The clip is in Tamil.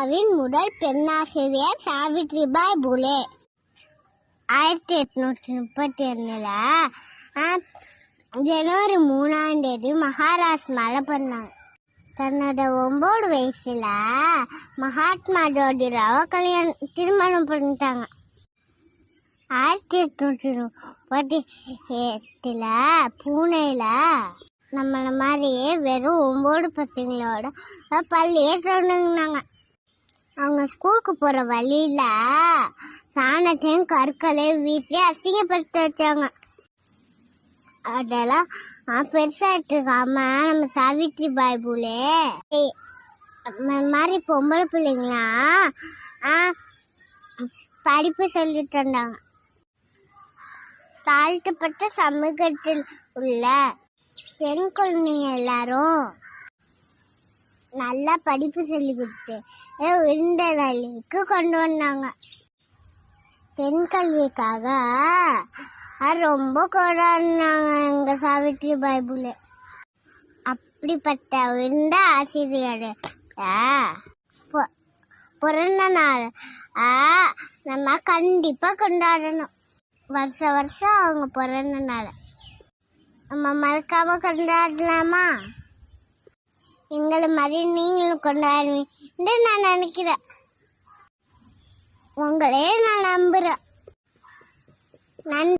இந்தியாவின் முதல் பெண்ணாசிரியர் சாவித்ரிபாய் புலே. ஆயிரத்தி எட்நூற்றி முப்பத்தி ஒன்றில் ஜனவரி மூணாம் தேதி மகாராஷ்டிராவில் பிறந்தாங்க தன்னோட ஒம்பது வயசுல மகாத்மா ஜோதிராவை கல்யாணம் திருமணம் பண்ணிட்டாங்க. ஆயிரத்தி எட்நூற்றி முப்பத்தி எட்டில் பூனேல நம்மளை மாதிரியே வெறும் ஒம்பது பசங்களோட பள்ளியே தொடங்கினாங்க அவங்க ஸ்கூலுக்கு போகிற வழியில் சாணத்தையும் கற்களையும் வீசி அசிங்கப்படுத்தி வச்சாங்க. அதெல்லாம் பெருசாகிட்டு இருக்காம நம்ம சாவித்ரி பாய் பூலே. இந்த மாதிரி பொம்பளை பிள்ளைங்களா? படிப்பு சொல்லி தந்தாங்க தாழ்த்தப்பட்ட சமூகத்தில் உள்ள பெண் குழந்தைங்க எல்லாரும் நல்லா படிப்பு சொல்லி கொடுத்து உயர்ந்த வேலைக்கு கொண்டு வந்தாங்க. பெண் கல்விக்காக ரொம்ப கொண்டாடினாங்க எங்கள் சாவித்ரி பைபிள். அப்படிப்பட்ட உயர்ந்த ஆசிரியர் பிறந்த நாள் ஆ, நம்ம கண்டிப்பாக கொண்டாடணும். வருஷ வருஷம் அவங்க பிறந்த நாள். நம்ம மறக்காம கொண்டாடலாமா? எங்களை மாதிரி நீங்களும் கொண்டாடுவீங்க நான் நினைக்கிறேன். உங்களே நான் நம்புறேன். நன்றி.